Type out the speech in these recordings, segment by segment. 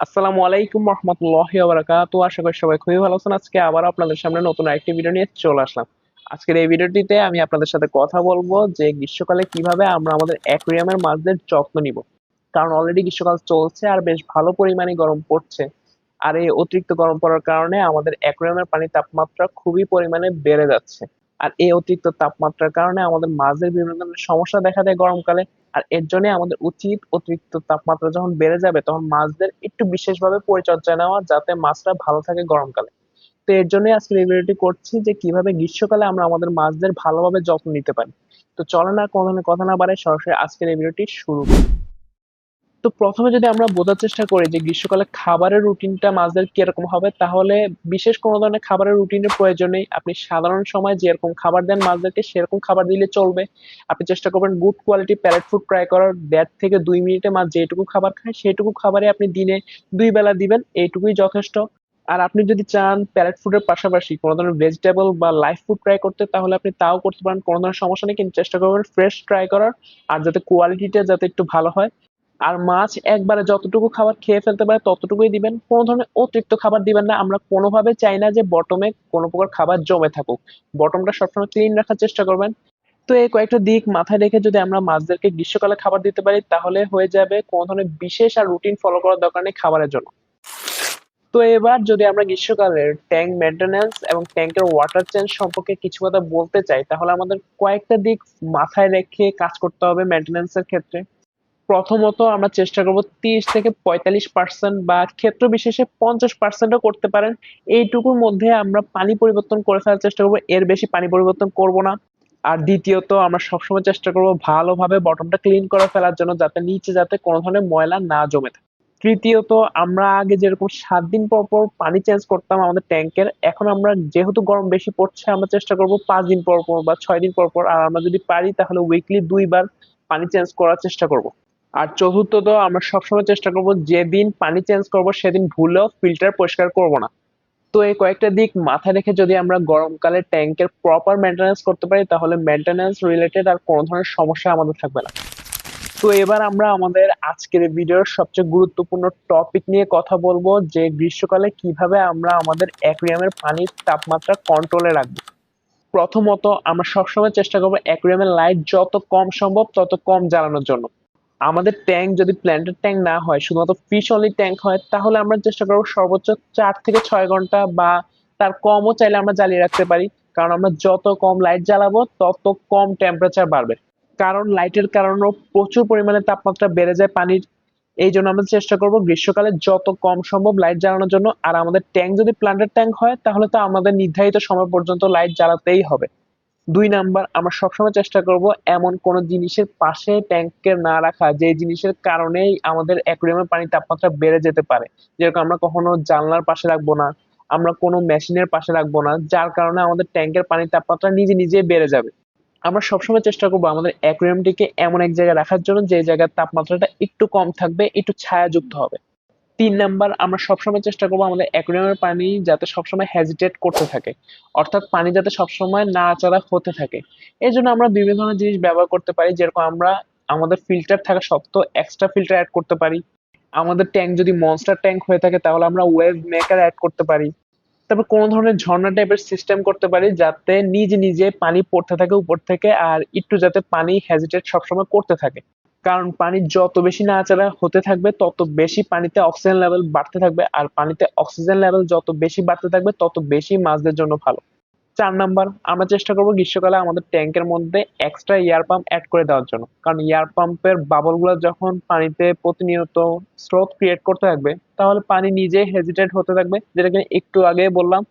আসসালামু আলাইকুম রহমতুল্লাহ বারাকাতু আশা করি সবাই খুবই ভালো আছেন। আজকে আবার আপনাদের সামনে নতুন আরেকটি ভিডিও নিয়ে চলে আসলাম। আজকের এই ভিডিওটিতে আমি আপনাদের সাথে কথা বলব যে গ্রীষ্মকালে কীভাবে আমরা আমাদের অ্যাকুরিয়ামের মাছদের যত্ন নিব। কারণ অলরেডি গ্রীষ্মকাল চলছে আর বেশ ভালো পরিমাণে গরম পড়ছে। আর এই অতিরিক্ত গরম পড়ার কারণে আমাদের অ্যাকুরিয়ামের পানির তাপমাত্রা খুবই পরিমাণে বেড়ে যাচ্ছে। আর এই অতিরিক্ত তাপমাত্রার কারণে আমাদের মাছদের বিভিন্ন ধরনের সমস্যা দেখা দেয় গরমকালে। আর এর জন্য আমাদের উচিত অতিরিক্ত তাপমাত্রা যখন বেড়ে যাবে, তখন মাছদের একটু বিশেষভাবে পরিচর্যা নেওয়া যাতে মাছরা ভালো থাকে গরমকালে। তো এর জন্যই আজকে এই ভিডিওটি করছি যে কীভাবে গ্রীষ্মকালে আমরা আমাদের মাছদের ভালোভাবে যত্ন নিতে পারি। তো চলেন না কোনো ধরনের কথা না বাড়াই সরাসরি আজকের এই ভিডিওটি শুরু করি। তো প্রথমে যদি আমরা বোঝার চেষ্টা করি যে গ্রীষ্মকালে খাবারের রুটিনটা মাছদের কীরকম হবে, তাহলে বিশেষ কোনো ধরনের খাবারের রুটিনের প্রয়োজন নেই। আপনি সাধারণ সময় যেরকম খাবার দেন মাছদেরকে সেরকম খাবার দিলে চলবে। আপনি চেষ্টা করবেন good quality parrot food try করার। দেড় থেকে দুই মিনিটে মাছ যেটুকু খাবার খায়, সেটুকু খাবারে আপনি দিনে দুই বেলা দিবেন, এইটুকুই যথেষ্ট। আর আপনি যদি চান প্যারেট ফুডের পাশাপাশি কোনো ধরনের ভেজিটেবল বা লাইফ ফুড ট্রাই করতে, তাহলে আপনি তাও করতে পারেন, কোনো ধরনের সমস্যা নেই। কিন্তু চেষ্টা করবেন ফ্রেশ ট্রাই করার, আর যাতে কোয়ালিটিটা যাতে একটু ভালো হয়। আর মাছ একবারে যতটুকু খাবার খেয়ে ফেলতে পারে ততটুকুই দিবেন। কোনো ধরনের অতিরিক্ত খাবার দিবেন না। আমরা কোনোভাবে চাই না যে বটমে কোনো প্রকার খাবার জমে থাকুক। বটমটা সবসময় ক্লিন রাখার চেষ্টা করবেন। তো এই কয়েকটা দিক মাথায় রেখে যদি আমরা মাছদেরকে গ্রীষ্মকালে খাবার দিতে পারি, তাহলে হয়ে যাবে কোনো ধরনের বিশেষ আর রুটিন ফলো করার দরকার নেই খাবারের জন্য। তো এবার যদি আমরা গ্রীষ্মকালের ট্যাঙ্ক মেনটেন্যান্স এবং ট্যাঙ্কের ওয়াটার চেঞ্জ সম্পর্কে কিছু কথা বলতে চাই, তাহলে আমাদের কয়েকটা দিক মাথায় রেখে কাজ করতে হবে মেনটেন্যান্সের ক্ষেত্রে। প্রথমত আমরা চেষ্টা করব তিরিশ থেকে পঁয়তাল্লিশ পার্সেন্ট বা ক্ষেত্র বিশেষে পঞ্চাশ পার্সেন্টও করতে পারেন। এইটুকুর মধ্যে আমরা পানি পরিবর্তন করে ফেলার চেষ্টা করব, এর বেশি পানি পরিবর্তন করব না। আর দ্বিতীয়ত আমরা সবসময় চেষ্টা করব ভালোভাবে বটমটা ক্লিন করে ফেলার জন্য যাতে নিচে যাতে কোনো ধরনের ময়লা না জমে থাকে। তৃতীয়ত আমরা আগে যেরকম সাত দিন পর পর পানি চেঞ্জ করতাম আমাদের ট্যাঙ্কের, এখন আমরা যেহেতু গরম বেশি পড়ছে, আমরা চেষ্টা করব পাঁচ দিন পর পর বা ছয় দিন পর পর, আর আমরা যদি পারি তাহলে উইকলি দুইবার পানি চেঞ্জ করার চেষ্টা করব। আর চতুর্থত আমরা সবসময় চেষ্টা করব যেদিন পানি চেঞ্জ করব, সেদিন ভুলেও ফিল্টার পরিষ্কার করব না। তো এই কয়েকটা দিক মাথায় রেখে যদি আমরা গরমকালে ট্যাঙ্কের প্রপার মেনটেন্যান্স করতে পারি, তাহলে মেনটেন্যান্স রিলেটেড আর কোনো ধরনের সমস্যা আমাদের থাকবে না। তো এবার আমরা আমাদের আজকের ভিডিওর সবচেয়ে গুরুত্বপূর্ণ টপিক নিয়ে কথা বলব, যে গ্রীষ্মকালে কীভাবে আমরা আমাদের অ্যাকুরিয়ামের পানির তাপমাত্রা কন্ট্রোলে রাখব। প্রথমত আমরা সবসময় চেষ্টা করব অ্যাকুরিয়ামের লাইট যত কম সম্ভব, তত কম জ্বালানোর জন্য। আমাদের ট্যাঙ্ক যদি প্ল্যান্টের ট্যাঙ্ক না হয়, শুধুমাত্র ফিশ অনলি ট্যাঙ্ক হয়, তাহলে আমরা চেষ্টা করব সর্বোচ্চ চার থেকে ছয় ঘণ্টা বা তার কমও চাইলে আমরা জ্বালিয়ে রাখতে পারি। কারণ আমরা যত কম লাইট জ্বালাবো, তত কম টেম্পারেচার বাড়বে। কারণ লাইটের কারণেও প্রচুর পরিমাণে তাপমাত্রা বেড়ে যায় পানির। এই জন্য আমরা চেষ্টা করব গ্রীষ্মকালে যত কম সম্ভব লাইট জ্বালানোর জন্য। আর আমাদের ট্যাঙ্ক যদি প্ল্যান্টের ট্যাঙ্ক হয়, তাহলে তো আমাদের নির্ধারিত সময় পর্যন্ত লাইট জ্বালাতেই হবে। দুই নাম্বার, আমরা সবসময় চেষ্টা করব এমন কোন জিনিসের পাশে ট্যাঙ্কের না রাখা, যে জিনিসের কারণেই আমাদের অ্যাকুরিয়ামের পানির তাপমাত্রা বেড়ে যেতে পারে। যেরকম আমরা কখনো জানলার পাশে রাখব না, আমরা কোনো মেশিনের পাশে রাখব না, যার কারণে আমাদের ট্যাঙ্কের পানির তাপমাত্রা নিজে নিজে বেড়ে যাবে। আমরা সবসময় চেষ্টা করব আমাদের অ্যাকুরিয়ামটিকে এমন এক জায়গায় রাখার জন্য, যে জায়গার তাপমাত্রাটা একটু কম থাকবে, একটু ছায়াযুক্ত হবে। তিন নাম্বার, আমরা সবসময় চেষ্টা করব আমাদের অ্যাকুরিয়ামের পানি যাতে সবসময় হেজিটেট করতে থাকে। অর্থাৎ পানি যাতে সবসময় নাড়াচাড়া হতে থাকে। এই জন্য আমরা বিভিন্ন ধরনের জিনিস ব্যবহার করতে পারি, যেরকম আমরা আমাদের ফিল্টার থাকা সত্ত্বেও এক্সট্রা ফিল্টার অ্যাড করতে পারি। আমাদের ট্যাঙ্ক যদি মনস্টার ট্যাঙ্ক হয়ে থাকে, তাহলে আমরা ওয়েভ মেকার অ্যাড করতে পারি। তারপর কোনো ধরনের ঝর্ণা টাইপের সিস্টেম করতে পারি, যাতে নিজে নিজে পানি পড়তে থাকে উপর থেকে, আর একটু যাতে পানি হেজিটেট সবসময় করতে থাকে। কারণ পানি যত বেশি নাড়াচাড়া হতে থাকবে, তত বেশি পানিতে অক্সিজেন লেভেল বাড়তে থাকবে। আর পানিতে অক্সিজেন লেভেল যত বেশি বাড়তে থাকবে, তত বেশি মাছদের জন্য ভালো। চার নাম্বার, আমরা চেষ্টা করব গ্রীষ্মকালে আমাদের ট্যাঙ্কের মধ্যে এক্সট্রা এয়ার পাম্প অ্যাড করে দেওয়ার জন্য। কারণ এয়ার পাম্পের বাবলগুলো যখন পানিতে প্রতিনিয়ত স্রোত ক্রিয়েট করতে থাকবে, তাহলে পানি নিজে হেজিটেট হতে থাকবে। যেটাকে একটু আগে বললাম,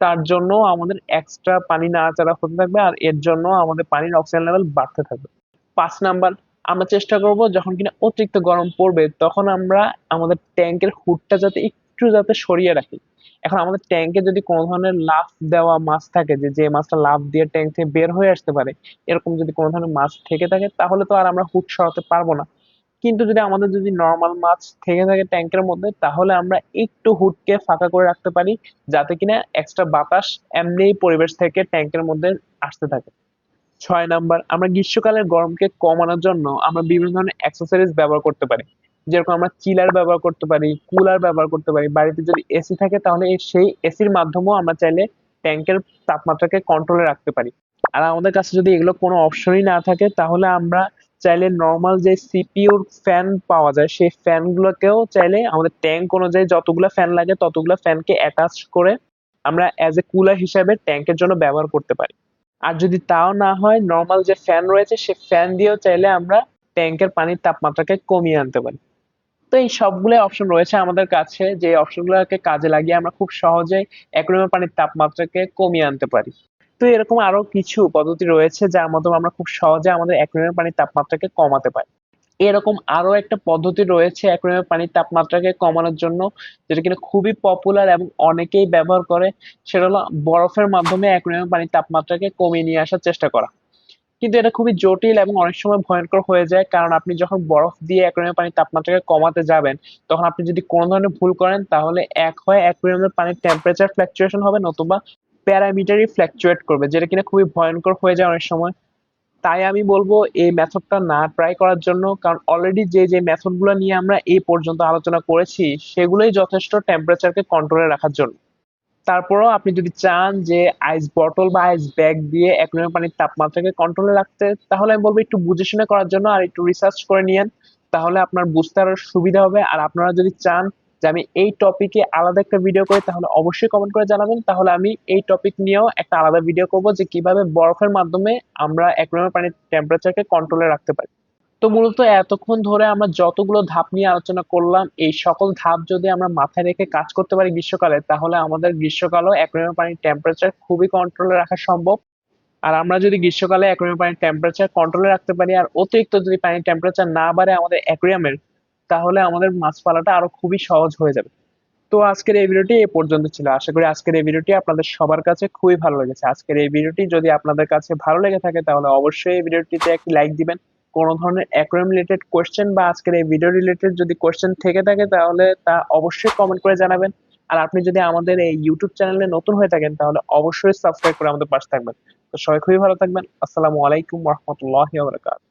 তার জন্য আমাদের এক্সট্রা পানি নাড়াচাড়া হতে থাকবে আর এর জন্য আমাদের পানির অক্সিজেন লেভেল বাড়তে থাকবে। পাঁচ নাম্বার আমরা চেষ্টা করব যখন কিনা অতিরিক্ত গরম পড়বে, তখন আমরা আমাদের ট্যাঙ্কের হুডটা যাতে একটু যাতে সরিয়ে রাখি। এখন আমাদের ট্যাঙ্কে যদি কোনো ধরনের লাফ দেওয়া মাছ থাকে, যে যে মাছটা লাফ দিয়ে ট্যাঙ্ক থেকে বের হয়ে আসতে পারে, এরকম যদি কোনো ধরনের মাছ থেকে থাকে, তাহলে তো আর আমরা হুড সরাতে পারব না। কিন্তু যদি আমাদের যদি নর্মাল মাছ থেকে থাকে ট্যাঙ্কের মধ্যে, তাহলে আমরা একটু হুডকে ফাঁকা করে রাখতে পারি, যাতে কিনা এক্সট্রা বাতাস এমনিই পরিবেশ থেকে ট্যাঙ্কের মধ্যে আসতে থাকে। ছয় নাম্বার, আমরা গ্রীষ্মকালের গরমকে কমানোর জন্য আমরা বিভিন্ন ধরনের অ্যাক্সেসরিজ ব্যবহার করতে পারি। যেরকম আমরা চিলার ব্যবহার করতে পারি কুলার ব্যবহার করতে পারি। বাড়িতে যদি এসি থাকে তাহলে সেই এসির মাধ্যমেও আমরা চাইলে ট্যাঙ্কের তাপমাত্রাকে কন্ট্রোলে রাখতে পারি। আর আমাদের কাছে যদি এগুলো কোনো অপশনই না থাকে তাহলে আমরা চাইলে নর্মাল যে সিপিইউর ফ্যান পাওয়া যায়, সেই ফ্যানগুলোকেও চাইলে আমাদের ট্যাঙ্ক অনুযায়ী যতগুলো ফ্যান লাগে ততগুলো ফ্যানকে অ্যাটাচ করে আমরা অ্যাজ এ কুলার হিসাবে ট্যাঙ্কের জন্য ব্যবহার করতে পারি। আর যদি তাও না হয় নর্মাল যে ফ্যান রয়েছে, সে ফ্যান দিয়েও চাইলে আমরা ট্যাঙ্কের পানির তাপমাত্রাকে কমিয়ে আনতে পারি। তো এই সবগুলো অপশন রয়েছে আমাদের কাছে, যে অপশনগুলোকে কাজে লাগিয়ে আমরা খুব সহজে অ্যাকুয়ারিয়ামের পানির তাপমাত্রাকে কমিয়ে আনতে পারি। তো এরকম আরও কিছু পদ্ধতি রয়েছে, যার মাধ্যমে আমরা খুব সহজে আমাদের অ্যাকুয়ারিয়ামের পানির তাপমাত্রাকে কমাতে পারি। এরকম আরও একটা পদ্ধতি রয়েছে অ্যাকুয়ারিয়ামের পানির তাপমাত্রাকে কমানোর জন্য, যেটা কিনা খুবই পপুলার এবং অনেকেই ব্যবহার করে, সেটা হলো বরফের মাধ্যমে অ্যাকুয়ারিয়ামের পানির তাপমাত্রাকে কমিয়ে নিয়ে আসার চেষ্টা করা। কিন্তু এটা খুবই জটিল এবং অনেক সময় ভয়ঙ্কর হয়ে যায়, কারণ আপনি যখন বরফ দিয়ে অ্যাকুয়ারিয়ামের পানির তাপমাত্রাকে কমাতে যাবেন, তখন আপনি যদি কোনো ধরনের ভুল করেন, তাহলে এক হয় অ্যাকুয়ারিয়ামের পানির টেম্পারেচার ফ্ল্যাকচুয়েশন হবে, নতুবা প্যারামিটারই ফ্ল্যাকচুয়েট করবে, যেটা কিনা খুবই ভয়ঙ্কর হয়ে যায় অনেক সময়। তাই আমি বলব এই মেথডটা না ট্রাই করার জন্য, কারণ অলরেডি যে যে মেথডগুলো নিয়ে আমরা এই পর্যন্ত আলোচনা করেছি, সেগুলোই যথেষ্ট টেম্পারেচারকে কন্ট্রোলে রাখার জন্য। তারপরেও আপনি যদি চান যে আইস বটল বা আইস ব্যাগ দিয়ে অ্যাকুয়ারিয়াম পানির তাপমাত্রাকে কন্ট্রোলে রাখতে, তাহলে আমি বলব একটু বুঝে শুনে করার জন্য আর একটু রিসার্চ করে নিয়েন, তাহলে আপনার বুঝতে আরও সুবিধা হবে। আর আপনারা যদি চান যে আমি এই টপিকে আলাদা একটা ভিডিও করি, তাহলে অবশ্যই কমেন্ট করে জানাবেন। তাহলে আমি এই টপিক নিয়েও একটা আলাদা ভিডিও করব যে কীভাবে বরফের মাধ্যমে আমরা অ্যাকুয়ারিয়াম পানির টেম্পারেচারকে কন্ট্রোলে রাখতে পারি। তো মূলত এতক্ষণ ধরে আমরা যতগুলো ধাপ নিয়ে আলোচনা করলাম, এই সকল ধাপ যদি আমরা মাথায় রেখে কাজ করতে পারি গ্রীষ্মকালে, তাহলে আমাদের গ্রীষ্মকালেও অ্যাকুয়ারিয়াম পানির টেম্পারেচার খুবই কন্ট্রোলে রাখা সম্ভব। আর আমরা যদি গ্রীষ্মকালে অ্যাকুয়ারিয়াম পানির টেম্পারেচার কন্ট্রোলে রাখতে পারি, আর অতিরিক্ত যদি পানির টেম্পারেচার না বাড়ে আমাদের অ্যাকুয়ারিয়ামের তাহলে আমাদের মাছ পালাটা আরও খুবই সহজ হয়ে যাবে। তো আজকের এই ভিডিওটি এই পর্যন্ত ছিল। আশা করি আজকের এই ভিডিওটি আপনাদের সবার কাছে খুবই ভালো লেগেছে। আজকের এই ভিডিওটি যদি আপনাদের কাছে ভালো লেগে থাকে, তাহলে অবশ্যই এই ভিডিওটিতে একটি লাইক দিবেন। কোনো ধরনের অ্যাকুয়ারিয়াম রিলেটেড কোয়েশ্চেন বা আজকের এই ভিডিও রিলেটেড যদি কোয়েশ্চেন থেকে থাকে, তাহলে তা অবশ্যই কমেন্ট করে জানাবেন। আর আপনি যদি আমাদের এই ইউটিউব চ্যানেলে নতুন হয়ে থাকেন, তাহলে অবশ্যই সাবস্ক্রাইব করে আমাদের পাশে থাকবেন। তো সবাই খুবই ভালো থাকবেন। আসসালামু আলাইকুম রহমতুল্লাহ বারাকাতুহু।